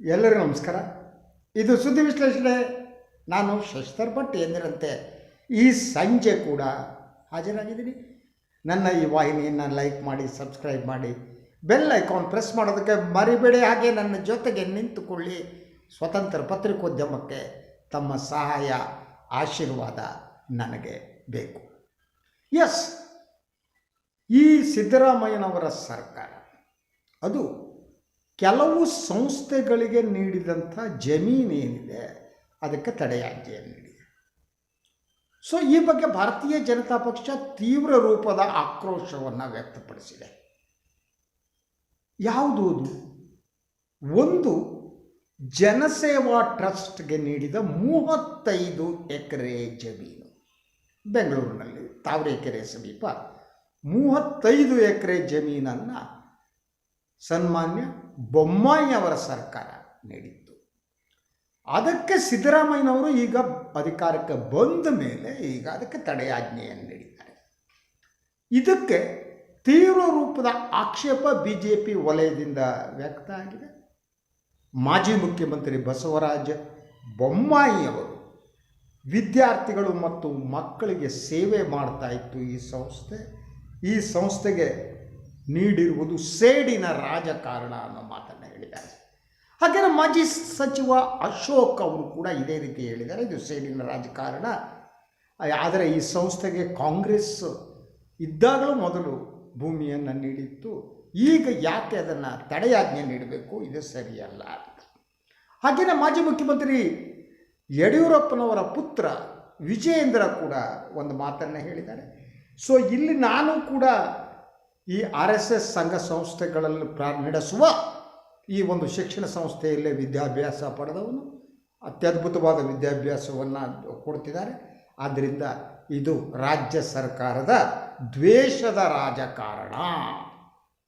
ಎಲ್ಲರಿಗೂ ನಮಸ್ಕಾರ. ಇದು ಸುದ್ದಿ ವಿಶ್ಲೇಷಣೆ. ನಾನು ಶಶಿಧರ್ ಭಟ್ ಎಂದಿರಂತೆ ಈ ಸಂಜೆ ಕೂಡ ಹಾಜರಾಗಿದ್ದೀನಿ. ನನ್ನ ಈ ವಾಹಿನಿಯನ್ನು ಲೈಕ್ ಮಾಡಿ, ಸಬ್ಸ್ಕ್ರೈಬ್ ಮಾಡಿ, ಬೆಲ್ ಐಕಾನ್ ಪ್ರೆಸ್ ಮಾಡೋದಕ್ಕೆ ಮರಿಬೇಡಿ. ಹಾಗೆ ನನ್ನ ಜೊತೆಗೆ ನಿಂತುಕೊಳ್ಳಿ. ಸ್ವತಂತ್ರ ಪತ್ರಿಕೋದ್ಯಮಕ್ಕೆ ತಮ್ಮ ಸಹಾಯ, ಆಶೀರ್ವಾದ ನನಗೆ ಬೇಕು. ಎಸ್, ಈ ಸಿದ್ದರಾಮಯ್ಯನವರ ಸರ್ಕಾರ. ಅದು ಕೆಲವು ಸಂಸ್ಥೆಗಳಿಗೆ ನೀಡಿದಂಥ ಜಮೀನೇನಿದೆ ಅದಕ್ಕೆ ತಡೆಯಾಜ್ಞೆಯನ್ನು ನೀಡಿದೆ. ಸೊ ಈ ಬಗ್ಗೆ ಭಾರತೀಯ ಜನತಾ ಪಕ್ಷ ತೀವ್ರ ರೂಪದ ಆಕ್ರೋಶವನ್ನು ವ್ಯಕ್ತಪಡಿಸಿದೆ. ಯಾವುದು ಒಂದು ಜನಸೇವಾ ಟ್ರಸ್ಟ್ಗೆ ನೀಡಿದ ಮೂವತ್ತೈದು ಎಕರೆ ಜಮೀನು. ಬೆಂಗಳೂರಿನಲ್ಲಿ, ತಾವರೆಕೆರೆ ಸಮೀಪ ಮೂವತ್ತೈದು ಎಕರೆ ಜಮೀನನ್ನು ಸನ್ಮಾನ್ಯ ಬೊಮ್ಮಾಯಿ ಅವರ ಸರ್ಕಾರ ನೀಡಿತ್ತು. ಅದಕ್ಕೆ ಸಿದ್ದರಾಮಯ್ಯನವರು ಈಗ ಅಧಿಕಾರಕ್ಕೆ ಬಂದ ಮೇಲೆ ಈಗ ಅದಕ್ಕೆ ತಡೆಯಾಜ್ಞೆಯನ್ನು ನೀಡಿದ್ದಾರೆ. ಇದಕ್ಕೆ ತೀವ್ರ ರೂಪದ ಆಕ್ಷೇಪ ಬಿ ಜೆ ಪಿ ವಲಯದಿಂದ ವ್ಯಕ್ತ ಆಗಿದೆ. ಮಾಜಿ ಮುಖ್ಯಮಂತ್ರಿ ಬಸವರಾಜ ಬೊಮ್ಮಾಯಿಯವರು ವಿದ್ಯಾರ್ಥಿಗಳು ಮತ್ತು ಮಕ್ಕಳಿಗೆ ಸೇವೆ ಮಾಡ್ತಾ ಇತ್ತು ಈ ಸಂಸ್ಥೆ. ಈ ಸಂಸ್ಥೆಗೆ ನೀಡಿರುವುದು ಸೇಡಿನ ರಾಜಕಾರಣ ಅನ್ನೋ ಮಾತನ್ನು ಹೇಳಿದ್ದಾರೆ. ಹಾಗೆ ಮಾಜಿ ಸಚಿವ ಅಶೋಕ್ ಅವರು ಕೂಡ ಇದೇ ರೀತಿ ಹೇಳಿದ್ದಾರೆ, ಇದು ಸೇಡಿನ ರಾಜಕಾರಣ. ಆದರೆ ಈ ಸಂಸ್ಥೆಗೆ ಕಾಂಗ್ರೆಸ್ ಇದ್ದಾಗಲೂ ಮೊದಲು ಭೂಮಿಯನ್ನು ನೀಡಿತ್ತು, ಈಗ ಯಾಕೆ ಅದನ್ನು ತಡೆಯಾಜ್ಞೆ ನೀಡಬೇಕು, ಇದು ಸರಿಯಲ್ಲ ಹಾಗೆಯೇ ಮಾಜಿ ಮುಖ್ಯಮಂತ್ರಿ ಯಡಿಯೂರಪ್ಪನವರ ಪುತ್ರ ವಿಜಯೇಂದ್ರ ಕೂಡ ಒಂದು ಮಾತನ್ನು ಹೇಳಿದ್ದಾರೆ. ಸೊ ಇಲ್ಲಿ ನಾನು ಕೂಡ ಈ ಆರ್ ಎಸ್ ಎಸ್ ಸಂಘ ಸಂಸ್ಥೆಗಳಲ್ಲಿ ಪ್ರಾ, ನಡೆಸುವ ಈ ಒಂದು ಶಿಕ್ಷಣ ಸಂಸ್ಥೆಯಲ್ಲೇ ವಿದ್ಯಾಭ್ಯಾಸ ಪಡೆದವನು ಅತ್ಯದ್ಭುತವಾದ ವಿದ್ಯಾಭ್ಯಾಸವನ್ನು ಕೊಡ್ತಿದ್ದಾರೆ. ಆದ್ದರಿಂದ ಇದು ರಾಜ್ಯ ಸರ್ಕಾರದ ದ್ವೇಷದ ರಾಜಕಾರಣ.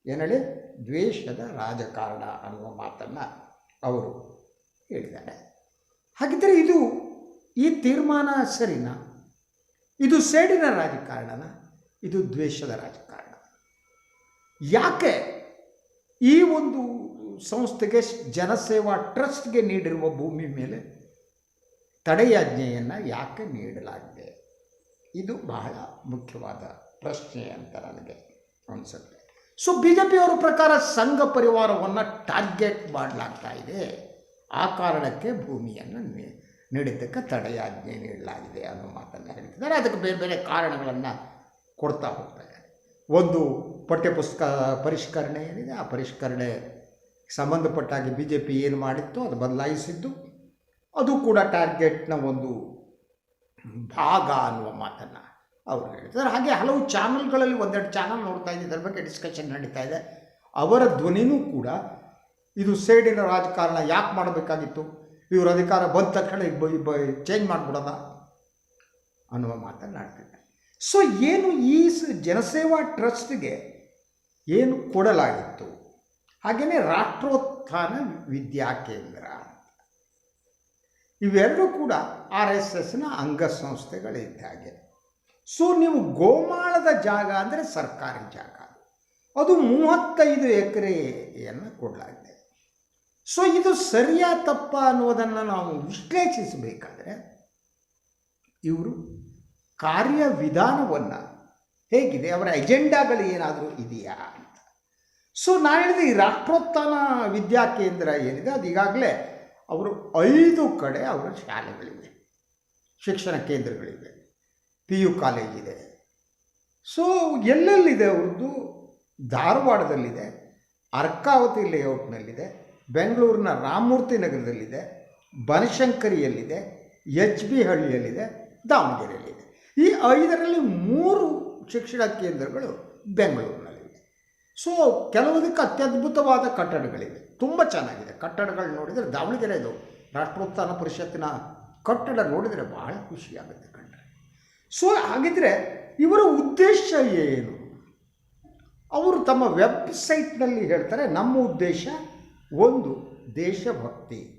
ಏನೇಳಿ ದ್ವೇಷದ ರಾಜಕಾರಣ ಅನ್ನುವ ಮಾತನ್ನು ಅವರು ಹೇಳಿದ್ದಾರೆ. ಹಾಗಿದ್ದರೆ ಇದು ಈ ತೀರ್ಮಾನ ಸರಿನಾ? ಇದು ಸೇಡಿನ ರಾಜಕಾರಣನ? ಇದು ದ್ವೇಷದ ರಾಜಕಾರಣ? ಯಾಕೆ ಈ ಒಂದು ಸಂಸ್ಥೆಗೆ ಜನಸೇವಾ ಟ್ರಸ್ಟ್ಗೆ ನೀಡಿರುವ ಭೂಮಿ ಮೇಲೆ ತಡೆಯಾಜ್ಞೆಯನ್ನು ಯಾಕೆ ನೀಡಲಾಗಿದೆ? ಇದು ಬಹಳ ಮುಖ್ಯವಾದ ಪ್ರಶ್ನೆ ಅಂತ ನನಗೆ ಅನಿಸುತ್ತೆ. ಸೊ ಬಿ ಜೆ ಪಿಯವರ ಪ್ರಕಾರ ಸಂಘ ಪರಿವಾರವನ್ನು ಟಾರ್ಗೆಟ್ ಮಾಡಲಾಗ್ತಾ ಇದೆ. ಆ ಕಾರಣಕ್ಕೆ ಭೂಮಿಯನ್ನು ನೀಡಿದ್ದಕ್ಕೆ ತಡೆಯಾಜ್ಞೆ ನೀಡಲಾಗಿದೆ ಅನ್ನೋ ಮಾತನ್ನು ಹೇಳ್ತಿದ್ದಾರೆ. ಅದಕ್ಕೆ ಬೇರೆ ಬೇರೆ ಕಾರಣಗಳನ್ನು ಕೊಡ್ತಾ ಹೋಗ್ತಾ ಇದ್ದಾರೆ. ಒಂದು ಪಠ್ಯಪುಸ್ತಕ ಪರಿಷ್ಕರಣೆ ಏನಿದೆ, ಆ ಪರಿಷ್ಕರಣೆ ಸಂಬಂಧಪಟ್ಟಾಗಿ ಬಿ ಜೆ ಪಿ ಏನು ಮಾಡಿತ್ತು ಅದು ಬದಲಾಯಿಸಿದ್ದು. ಅದು ಕೂಡ ಟಾರ್ಗೆಟ್ನ ಒಂದು ಭಾಗ ಅನ್ನುವ ಮಾತನ್ನು ಅವರು ಹೇಳ್ತಾರೆ ಹಾಗೆ ಹಲವು ಚಾನಲ್ಗಳಲ್ಲಿ ಒಂದೆರಡು ಚಾನಲ್ ನೋಡ್ತಾ ಇದ್ದೆ ಇದರ ಬಗ್ಗೆ ಡಿಸ್ಕಷನ್ ನಡೀತಾ ಇದೆ. ಅವರ ಧ್ವನಿನೂ ಕೂಡ ಇದು ಸೇಡಿನ ರಾಜಕಾರಣ ಯಾಕೆ ಮಾಡಬೇಕಾಗಿತ್ತು? ಇವರು ಅಧಿಕಾರ ಬಂದ ತಕ್ಷಣ ಚೇಂಜ್ ಮಾಡಿಬಿಡೋದ ಅನ್ನುವ ಮಾತನ್ನು ಆಡ್ತಿದ್ದಾರೆ. ಸೊ ಏನು ಈ ಜನಸೇವಾ ಟ್ರಸ್ಟ್ಗೆ ಏನು ಕೊಡಲಾಗಿತ್ತು? ಹಾಗೆಯೇ ರಾಷ್ಟ್ರೋತ್ಥಾನ ವಿದ್ಯಾ ಕೇಂದ್ರ. ಅಂತ ಇವೆರಡೂ ಕೂಡ ಆರ್ ಎಸ್ ಎಸ್ನ ಅಂಗಸಂಸ್ಥೆಗಳಿದ್ದ ಹಾಗೆ. ಸೊ ನೀವು ಗೋಮಾಳದ ಜಾಗ ಅಂದರೆ ಸರ್ಕಾರಿ ಜಾಗ. ಅದು ಮೂವತ್ತೈದು ಎಕರೆಯನ್ನು ಕೊಡಲಾಗಿದೆ. ಸೊ ಇದು ಸರಿಯಾ ತಪ್ಪ ಅನ್ನೋದನ್ನು ನಾವು ವಿಶ್ಲೇಷಿಸಬೇಕಾದ್ರೆ ಇವರು ಕಾರ್ಯವಿಧಾನವನ್ನು ಹೇಗಿದೆ? ಅವರ ಎಜೆಂಡಾಗಳು ಏನಾದರೂ ಇದೆಯಾ ಅಂತ. ಸೊ ನಾನು ಹೇಳಿದೆ ಈ ರಾಷ್ಟ್ರೋತ್ಥಾನ ವಿದ್ಯಾ ಕೇಂದ್ರ ಏನಿದೆ, ಅದು ಈಗಾಗಲೇ ಅವರು ಐದು ಕಡೆ ಅವರ ಶಾಲೆಗಳಿವೆ. ಶಿಕ್ಷಣ ಕೇಂದ್ರಗಳಿವೆ. ಪಿ ಯು ಕಾಲೇಜ್ ಇದೆ. ಸೊ ಎಲ್ಲೆಲ್ಲಿದೆ ಅವ್ರದ್ದು? ಧಾರವಾಡದಲ್ಲಿದೆ, ಅರ್ಕಾವತಿ ಲೇಔಟ್ನಲ್ಲಿದೆ ಬೆಂಗಳೂರಿನ ರಾಮಮೂರ್ತಿ ನಗರದಲ್ಲಿದೆ, ಬನಶಂಕರಿಯಲ್ಲಿದೆ, ಎಚ್ ಬಿ ಹಳ್ಳಿಯಲ್ಲಿದೆ, ದಾವಣಗೆರೆಯಲ್ಲಿದೆ. ಈ ಐದರಲ್ಲಿ ಮೂರು ಶಿಕ್ಷಣ ಕೇಂದ್ರಗಳು ಬೆಂಗಳೂರಿನಲ್ಲಿವೆ. ಸೊ ಕೆಲವುದಕ್ಕೆ ಅತ್ಯದ್ಭುತವಾದ ಕಟ್ಟಡಗಳಿವೆ. ತುಂಬ ಚೆನ್ನಾಗಿದೆ. ಕಟ್ಟಡಗಳು ನೋಡಿದರೆ ದಾವಣಗೆರೆದು ರಾಷ್ಟ್ರೋತ್ಥಾನ ಪರಿಷತ್ತಿನ ಕಟ್ಟಡ ನೋಡಿದರೆ ಬಹಳ ಖುಷಿಯಾಗುತ್ತೆ ಕಂಡ್ರೆ ಸೊ ಹಾಗಿದ್ರೆ ಇವರ ಉದ್ದೇಶ ಏನು? ಅವರು ತಮ್ಮ ವೆಬ್ಸೈಟ್ನಲ್ಲಿ ಹೇಳ್ತಾರೆ, ನಮ್ಮ ಉದ್ದೇಶ ಒಂದು, ದೇಶಭಕ್ತಿ.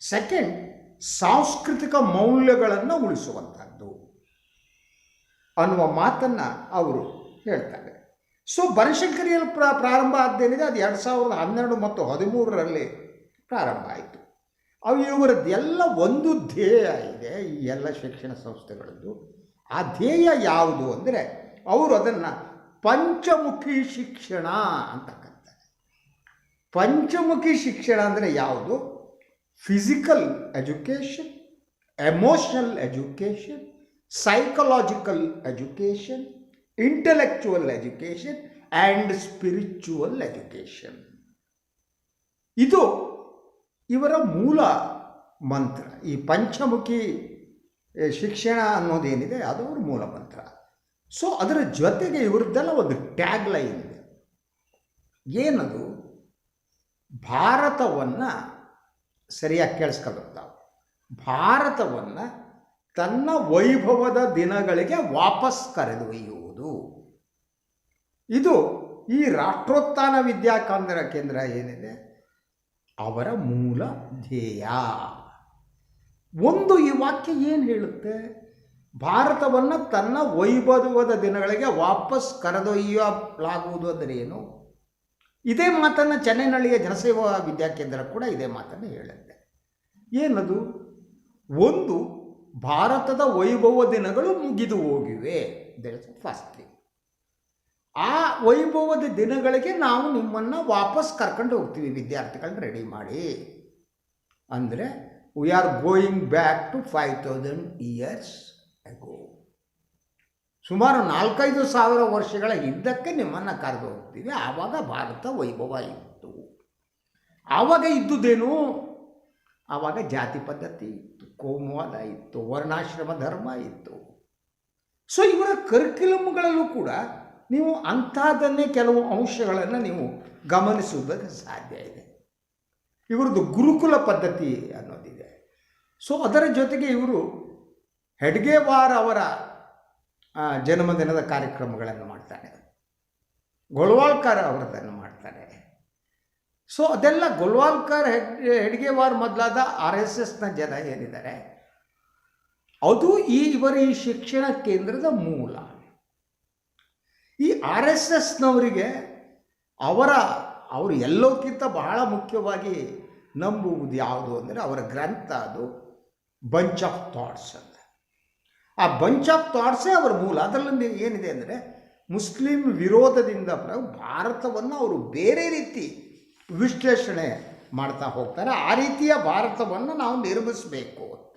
ಸೆಕೆಂಡ್ ಸಾಂಸ್ಕೃತಿಕ ಮೌಲ್ಯಗಳನ್ನು ಉಳಿಸುವಂಥದ್ದು ಅನ್ನುವ ಮಾತನ್ನು ಅವರು ಹೇಳ್ತಾರೆ. ಸೊ ಬನಶಂಕರಿಯಲ್ಲಿ ಪ್ರ, ಪ್ರಾರಂಭ ಆದ್ದೇನಿದೆ ಅದು ಎರಡು ಸಾವಿರದ ಹನ್ನೆರಡು ಮತ್ತು ಹದಿಮೂರರಲ್ಲಿ ಪ್ರಾರಂಭ ಆಯಿತು. ಅವು ಇವರದ್ದೆಲ್ಲ ಒಂದು ಧ್ಯೇಯ ಇದೆ, ಈ ಎಲ್ಲ ಶಿಕ್ಷಣ ಸಂಸ್ಥೆಗಳದ್ದು. ಆ ಧ್ಯೇಯ ಯಾವುದು ಅಂದರೆ, ಅವರು ಅದನ್ನು ಪಂಚಮುಖಿ ಶಿಕ್ಷಣ ಅಂತ ಕರೀತಾರೆ. ಪಂಚಮುಖಿ ಶಿಕ್ಷಣ ಅಂದರೆ ಯಾವುದು? Physical education emotional education psychological education intellectual education and spiritual education ಇದು ಇವರ ಮೂಲ ಮಂತ್ರ. ಈ ಪಂಚಮುಖಿ ಶಿಕ್ಷಣ ಅನ್ನೋದೇನಿದೆ, ಅದು ಮೂಲ ಮಂತ್ರ. ಸೊ ಅದರ ಜೊತೆಗೆ ಇವ್ರದ್ದೆಲ್ಲ ಒಂದು ಟ್ಯಾಗ್ ಲೈನ್ ಇದೆ. ಏನದು? ಭಾರತವನ್ನು ಸರಿಯಾಗಿ ಕೇಳಿಸ್ಕೊಳ್ತಾವೆ ಭಾರತವನ್ನು ತನ್ನ ವೈಭವದ ದಿನಗಳಿಗೆ ವಾಪಸ್ ಕರೆದೊಯ್ಯುವುದು. ಇದು ಈ ರಾಷ್ಟ್ರೋತ್ಥಾನ ವಿದ್ಯಾಕೇಂದ್ರ ಕೇಂದ್ರ ಏನಿದೆ? ಅವರ ಮೂಲ ಧ್ಯೇಯ. ಒಂದು ಈ ವಾಕ್ಯ ಏನು ಹೇಳುತ್ತೆ? ಭಾರತವನ್ನು ತನ್ನ ವೈಭವದ ದಿನಗಳಿಗೆ ವಾಪಸ್ ಕರೆದೊಯ್ಯಲಾಗುವುದು ಅಂದರೆ ಏನು? ಇದೇ ಮಾತನ್ನು ಚೆನ್ನೈನಳ್ಳಿಯ ಜನಸೇವಾ ವಿದ್ಯಾಕೇಂದ್ರ ಕೂಡ ಇದೇ ಮಾತನ್ನು ಹೇಳುತ್ತೆ. ಏನದು? ಒಂದು ಭಾರತದ ವೈಭವ ದಿನಗಳು ಮುಗಿದು ಹೋಗಿವೆ. ಫಸ್ಟ್ ಆ ವೈಭವದ ದಿನಗಳಿಗೆ ನಾವು ನಿಮ್ಮನ್ನು ವಾಪಸ್ ಕರ್ಕೊಂಡು ಹೋಗ್ತೀವಿ. ವಿದ್ಯಾರ್ಥಿಗಳನ್ನ ರೆಡಿ ಮಾಡಿ. ಅಂದರೆ we are going back to five thousand years ago ಸುಮಾರು ನಾಲ್ಕೈದು ಸಾವಿರ ವರ್ಷಗಳ ಹಿಂದಕ್ಕೆ ನಿಮ್ಮನ್ನು ಕರೆದು ಹೋಗ್ತೀವಿ. ಆವಾಗ ಭಾರತ ವೈಭವ ಇತ್ತು. ಆವಾಗ ಇದ್ದುದೇನು ಆವಾಗ ಜಾತಿ ಪದ್ಧತಿ ಇತ್ತು, ಕೋಮುವಾದ ಇತ್ತು, ವರ್ಣಾಶ್ರಮ ಧರ್ಮ ಇತ್ತು. ಸೊ ಇವರ ಕರಿಕ್ಯುಲಮ್ಗಳಲ್ಲೂ ಕೂಡ ನೀವು ಅಂಥದ್ದನ್ನೇ ಕೆಲವು ಅಂಶಗಳನ್ನು ನೀವು ಗಮನಿಸುವುದಕ್ಕೆ ಸಾಧ್ಯ ಇದೆ. ಇವರದ್ದು ಗುರುಕುಲ ಪದ್ಧತಿ ಅನ್ನೋದಿದೆ. ಸೊ ಅದರ ಜೊತೆಗೆ ಇವರು ಹೆಡ್ಗೇವಾರ್ ಅವರ ಜನ್ಮದಿನದ ಕಾರ್ಯಕ್ರಮಗಳನ್ನು ಮಾಡ್ತಾರೆ. ಗೋಳ್ವಾಳ್ಕರ್ ಅವರದನ್ನು ಮಾಡ್ತಾನೆ ಸೊ ಅದೆಲ್ಲ ಗುಲ್ವಾಲ್ಕರ್ ಹೆಡ್, ಹೆಡ್ಗೇವಾರ್ ಮೊದಲಾದ ಆರ್ ಎಸ್ ಎಸ್ನ ಜನ ಏನಿದ್ದಾರೆ? ಅದು ಈ ಇವರ ಈ ಶಿಕ್ಷಣ ಕೇಂದ್ರದ ಮೂಲ. ಈ ಆರ್ ಎಸ್ ಎಸ್ನವರಿಗೆ ಅವರ, ಅವರು ಎಲ್ಲೋಕ್ಕಿಂತ ಬಹಳ ಮುಖ್ಯವಾಗಿ ನಂಬುವುದು ಯಾವುದು ಅಂದರೆ ಅವರ ಗ್ರಂಥ ಅದು ಬಂಚ್ ಆಫ್ ಥಾಟ್ಸ್ ಅಂತ. ಆ ಬಂಚ್ ಆಫ್ ಥಾಟ್ಸೇ ಅವರ ಮೂಲ. ಅದರಲ್ಲಿ ಏನಿದೆ ಅಂದರೆ ಮುಸ್ಲಿಂ ವಿರೋಧದಿಂದ ಭಾರತವನ್ನು ಅವರು ಬೇರೆ ರೀತಿ ವಿಶ್ಲೇಷಣೆ ಮಾಡ್ತಾ ಹೋಗ್ತಾರೆ. ಆ ರೀತಿಯ ಭಾರತವನ್ನು ನಾವು ನಿರ್ಮಿಸಬೇಕು ಅಂತ.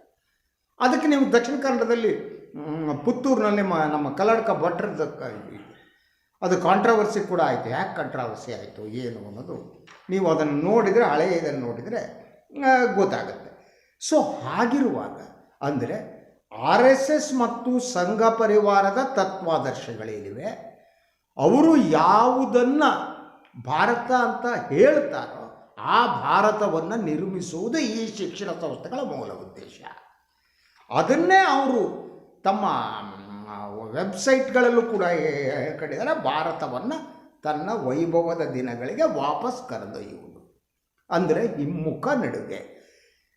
ಅದಕ್ಕೆ ನೀವು ದಕ್ಷಿಣ ಕನ್ನಡದಲ್ಲಿ ಪುತ್ತೂರಿನಲ್ಲಿ ಮ, ನಮ್ಮ ಕಲ್ಲಡ್ಕ ಭಟ್ರದ ಅದು ಕಾಂಟ್ರವರ್ಸಿ ಕೂಡ ಆಯಿತು. ಯಾಕೆ ಕಾಂಟ್ರವರ್ಸಿ ಆಯಿತು, ಏನು ಅನ್ನೋದು ನೀವು ಅದನ್ನು ನೋಡಿದರೆ, ಹಳೆಯ ಇದನ್ನು ನೋಡಿದರೆ ಗೊತ್ತಾಗುತ್ತೆ. ಸೊ ಹಾಗಿರುವಾಗ ಅಂದರೆ ಆರ್ ಎಸ್ ಎಸ್ ಮತ್ತು ಸಂಘ ಪರಿವಾರದ ತತ್ವಾದರ್ಶಗಳೇನಿವೆ ಅವರು ಯಾವುದನ್ನು ಭಾರತ ಅಂತ ಹೇಳ್ತಾರೋ ಆ ಭಾರತವನ್ನು ನಿರ್ಮಿಸುವುದು ಈ ಶಿಕ್ಷಣ ಸಂಸ್ಥೆಗಳ ಮೂಲ ಉದ್ದೇಶ. ಅದನ್ನೇ ಅವರು ತಮ್ಮ ವೆಬ್ಸೈಟ್ಗಳಲ್ಲೂ ಕೂಡ ಕಡಿದರೆ ಭಾರತವನ್ನು ತನ್ನ ವೈಭವದ ದಿನಗಳಿಗೆ ವಾಪಸ್ ಕರೆದೊಯ್ಯುವುದು. ಅಂದರೆ ಹಿಮ್ಮುಖ ನಡುಗೆ.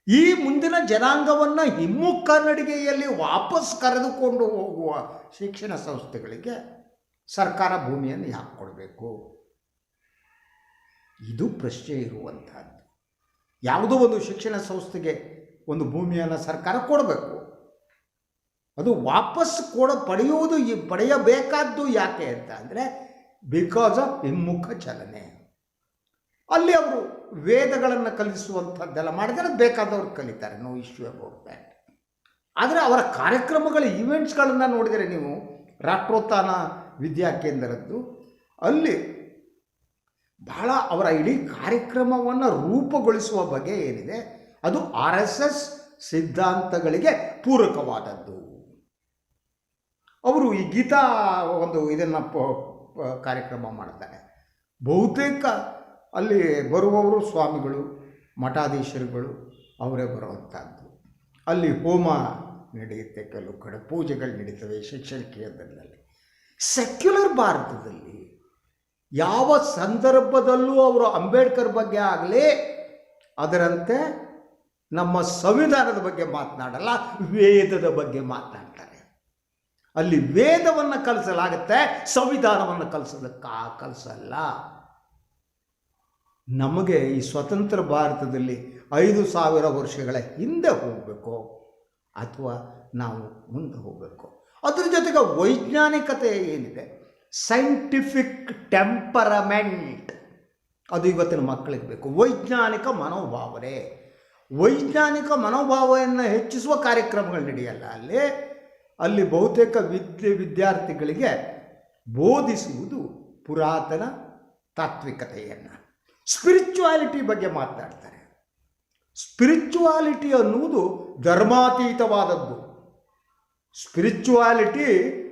ಈ ಮುಂದಿನ ಜನಾಂಗವನ್ನು ಹಿಮ್ಮುಖ ನಡಿಗೆಯಲ್ಲಿ ವಾಪಸ್ ಕರೆದುಕೊಂಡು ಹೋಗುವ ಶಿಕ್ಷಣ ಸಂಸ್ಥೆಗಳಿಗೆ ಸರ್ಕಾರ ಭೂಮಿಯನ್ನು ಯಾಕೆ ಕೊಡಬೇಕು? ಇದು ಪ್ರಶ್ನೆ ಇರುವಂಥದ್ದು. ಯಾವುದೋ ಒಂದು ಶಿಕ್ಷಣ ಸಂಸ್ಥೆಗೆ ಒಂದು ಭೂಮಿಯನ್ನು ಸರ್ಕಾರ ಕೊಡಬೇಕು. ಅದು ವಾಪಸ್ ಕೊಡ, ಪಡೆಯುವುದು ಈ, ಪಡೆಯಬೇಕಾದ್ದು ಯಾಕೆ ಅಂತ ಅಂದರೆ ಬಿಕಾಸ್ ಆಫ್ ಹಿಮ್ಮುಖ ಚಲನೆ. ಅಲ್ಲಿ ಅವರು ವೇದಗಳನ್ನು ಕಲಿಸುವಂಥದ್ದೆಲ್ಲ ಮಾಡಿದರೆ ಬೇಕಾದವ್ರು ಕಲಿತಾರೆ ನೋ ಇಶ್ಯೂ ಅಬೌಟ್ ದ್ಯಾಟ್ ಆದರೆ ಅವರ ಕಾರ್ಯಕ್ರಮಗಳ ಈವೆಂಟ್ಸ್ಗಳನ್ನು ನೋಡಿದರೆ ನೀವು ರಾಷ್ಟ್ರೋತ್ಥಾನ ವಿದ್ಯಾಕೇಂದ್ರದ್ದು ಅಲ್ಲಿ ಬಹಳ ಅವರ ಇಡೀ ಕಾರ್ಯಕ್ರಮವನ್ನು ರೂಪುಗೊಳಿಸುವ ಬಗೆ ಏನಿದೆ, ಅದು ಆರ್ ಎಸ್ ಎಸ್ ಸಿದ್ಧಾಂತಗಳಿಗೆ ಪೂರಕವಾದದ್ದು. ಅವರು ಈ ಗೀತಾ ಒಂದು ಇದನ್ನು ಕಾರ್ಯಕ್ರಮ ಮಾಡ್ತಾರೆ. ಬಹುತೇಕ ಅಲ್ಲಿ ಬರುವವರು ಸ್ವಾಮಿಗಳು, ಮಠಾಧೀಶರುಗಳು, ಅವರೇ ಬರುವಂಥದ್ದು ಅಲ್ಲಿ ಹೋಮ ನಡೆಯುತ್ತೆ, ಕೆಲವು ಕಡೆ ಪೂಜೆಗಳು ನಡೀತವೆ ಶಿಕ್ಷಣ ಕೇಂದ್ರದಲ್ಲಿ ಸೆಕ್ಯುಲರ್ ಭಾರತದಲ್ಲಿ ಯಾವ ಸಂದರ್ಭದಲ್ಲೂ ಅವರು ಅಂಬೇಡ್ಕರ್ ಬಗ್ಗೆ ಆಗಲಿ, ಅದರಂತೆ ನಮ್ಮ ಸಂವಿಧಾನದ ಬಗ್ಗೆ ಮಾತನಾಡಲ್ಲ, ವೇದದ ಬಗ್ಗೆ ಮಾತನಾಡ್ತಾರೆ. ಅಲ್ಲಿ ವೇದವನ್ನು ಕಲಿಸಲಾಗುತ್ತೆ, ಸಂವಿಧಾನವನ್ನು ಕಲಿಸೋದಕ್ಕೆ ಕಲಿಸಲ್ಲ. ನಮಗೆ ಈ ಸ್ವತಂತ್ರ ಭಾರತದಲ್ಲಿ ಐದು ಸಾವಿರ ವರ್ಷಗಳ ಹಿಂದೆ ಹೋಗಬೇಕು, ಅಥವಾ ನಾವು ಮುಂದೆ ಹೋಗಬೇಕು. ಅದ್ರ ಜೊತೆಗೆ ವೈಜ್ಞಾನಿಕತೆ ಏನಿದೆ? ಸೈಂಟಿಫಿಕ್ ಟೆಂಪರಮೆಂಟ್ ಅದು ಇವತ್ತಿನ ಮಕ್ಕಳಿಗೆ ಬೇಕು. ವೈಜ್ಞಾನಿಕ ಮನೋಭಾವನೆ. ವೈಜ್ಞಾನಿಕ ಮನೋಭಾವವನ್ನು ಹೆಚ್ಚಿಸುವ ಕಾರ್ಯಕ್ರಮಗಳು ನಡೆಯಲ್ಲ ಅಲ್ಲಿ. ಅಲ್ಲಿ ಬಹುತೇಕ ವಿದ್ಯೆ ವಿದ್ಯಾರ್ಥಿಗಳಿಗೆ ಬೋಧಿಸುವುದು ಪುರಾತನ ತಾತ್ವಿಕತೆಯನ್ನು. ಸ್ಪಿರಿಚುವಾಲಿಟಿ ಬಗ್ಗೆ ಮಾತನಾಡ್ತಾರೆ ಸ್ಪಿರಿಚುವಾಲಿಟಿ ಅನ್ನುವುದು ಧರ್ಮಾತೀತವಾದದ್ದು. ಸ್ಪಿರಿಚುವಾಲಿಟಿ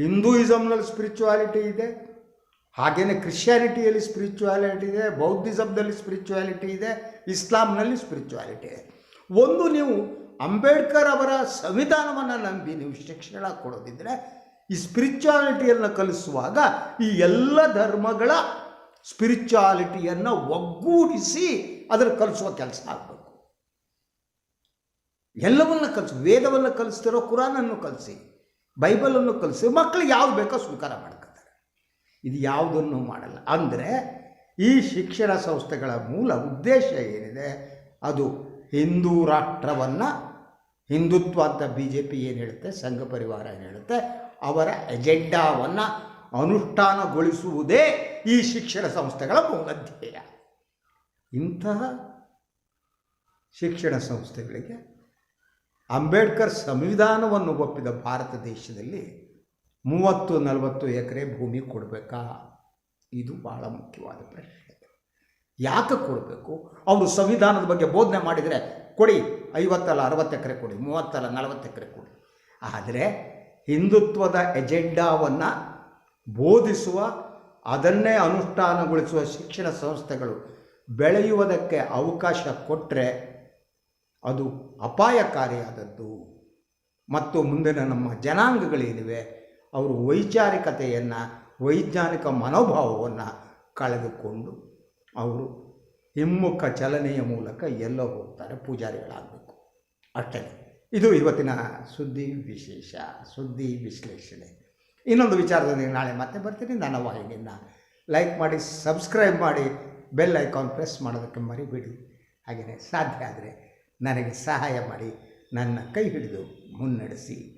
ಹಿಂದೂಯಿಸಮ್ನಲ್ಲಿ ಸ್ಪಿರಿಚುವಾಲಿಟಿ ಇದೆ, ಹಾಗೇನೆ ಕ್ರಿಶ್ಚಿಯಾನಿಟಿಯಲ್ಲಿ ಸ್ಪಿರಿಚುವಾಲಿಟಿ ಇದೆ ಬೌದ್ಧಿಸಮ್ನಲ್ಲಿ ಸ್ಪಿರಿಚುವಾಲಿಟಿ ಇದೆ, ಇಸ್ಲಾಂನಲ್ಲಿ ಸ್ಪಿರಿಚುವಾಲಿಟಿ ಇದೆ. ಒಂದು ನೀವು ಅಂಬೇಡ್ಕರ್ ಅವರ ಸಂವಿಧಾನವನ್ನು ನಂಬಿ ನೀವು ಶಿಕ್ಷಣ ಕೊಡೋದಿದ್ದರೆ ಈ ಸ್ಪಿರಿಚುವಾಲಿಟಿಯನ್ನು ಕಲಿಸುವಾಗ ಈ ಎಲ್ಲ ಧರ್ಮಗಳ ಸ್ಪಿರಿಚುವಾಲಿಟಿಯನ್ನು ಒಗ್ಗೂಡಿಸಿ ಅದನ್ನು ಕಲಿಸುವ ಕೆಲಸ ಆಗಬೇಕು. ಎಲ್ಲವನ್ನು ಕಲಿಸು, ವೇದವನ್ನು ಕಲಿಸ್ತಿರೋ ಕುರಾನನ್ನು ಕಲಿಸಿ. ಬೈಬಲನ್ನು ಕಲಿಸಿ ಮಕ್ಕಳು ಯಾವ್ದು ಬೇಕೋ ಸ್ವೀಕಾರ ಮಾಡ್ಕೊತಾರೆ. ಇದು ಯಾವುದನ್ನು ಮಾಡಲ್ಲ. ಅಂದರೆ ಈ ಶಿಕ್ಷಣ ಸಂಸ್ಥೆಗಳ ಮೂಲ ಉದ್ದೇಶ ಏನಿದೆ? ಅದು ಹಿಂದೂ ರಾಷ್ಟ್ರವನ್ನು ಹಿಂದುತ್ವ ಅಂತ ಬಿ ಜೆ ಪಿ ಏನು ಹೇಳುತ್ತೆ? ಸಂಘ ಪರಿವಾರ ಏನು ಹೇಳುತ್ತೆ? ಅವರ ಎಜೆಂಡಾವನ್ನು ಅನುಷ್ಠಾನಗೊಳಿಸುವುದೇ ಈ ಶಿಕ್ಷಣ ಸಂಸ್ಥೆಗಳ ಮೂಲ ಧ್ಯೇಯ. ಇಂತಹ ಶಿಕ್ಷಣ ಸಂಸ್ಥೆಗಳಿಗೆ ಅಂಬೇಡ್ಕರ್ ಸಂವಿಧಾನವನ್ನು ಒಪ್ಪಿದ ಭಾರತ ದೇಶದಲ್ಲಿ ಮೂವತ್ತು ನಲವತ್ತು ಎಕರೆ ಭೂಮಿ ಕೊಡಬೇಕಾ? ಇದು ಬಹಳ ಮುಖ್ಯವಾದ ಪ್ರಶ್ನೆ. ಯಾಕೆ ಕೊಡಬೇಕು? ಅವರು ಸಂವಿಧಾನದ ಬಗ್ಗೆ ಬೋಧನೆ ಮಾಡಿದರೆ ಕೊಡಿ, ಐವತ್ತಲ್ಲ ಅರವತ್ತು ಎಕರೆ ಕೊಡಿ, ಮೂವತ್ತಲ್ಲ ನಲವತ್ತು ಎಕರೆ ಕೊಡಿ. ಆದರೆ ಹಿಂದುತ್ವದ ಎಜೆಂಡಾವನ್ನು ಬೋಧಿಸುವ, ಅದನ್ನೇ ಅನುಷ್ಠಾನಗೊಳಿಸುವ ಶಿಕ್ಷಣ ಸಂಸ್ಥೆಗಳು ಬೆಳೆಯುವುದಕ್ಕೆ ಅವಕಾಶ ಕೊಟ್ಟರೆ ಅದು ಅಪಾಯಕಾರಿಯಾದದ್ದು. ಮತ್ತು ಮುಂದಿನ ನಮ್ಮ ಜನಾಂಗಗಳೇನಿವೆ, ಅವರು ವೈಚಾರಿಕತೆಯನ್ನು, ವೈಜ್ಞಾನಿಕ ಮನೋಭಾವವನ್ನು ಕಳೆದುಕೊಂಡು ಅವರು ಹಿಮ್ಮುಖ ಚಲನೆಯ ಮೂಲಕ ಎಲ್ಲೋ ಹೋಗ್ತಾರೆ, ಪೂಜಾರಿಗಳಾಗಬೇಕು. ಅಷ್ಟೇ. ಇದು ಇವತ್ತಿನ ಸುದ್ದಿ ವಿಶೇಷ, ಸುದ್ದಿ ವಿಶ್ಲೇಷಣೆ. ಇನ್ನೊಂದು ವಿಚಾರದೊಂದಿಗೆ ನಾಳೆ ಮತ್ತೆ ಬರ್ತೀನಿ. ನನ್ನ ವಾಹಿನಿಯನ್ನು ಲೈಕ್ ಮಾಡಿ, ಸಬ್ಸ್ಕ್ರೈಬ್ ಮಾಡಿ, ಬೆಲ್ ಐಕಾನ್ ಪ್ರೆಸ್ ಮಾಡೋದಕ್ಕೆ ಮರಿಬೇಡಿ. ಹಾಗೆಯೇ ಸಾಧ್ಯ ಆದರೆ ನನಗೆ ಸಹಾಯ ಮಾಡಿ ನನ್ನ ಕೈ ಹಿಡಿದು ಮುನ್ನಡೆಸಿ.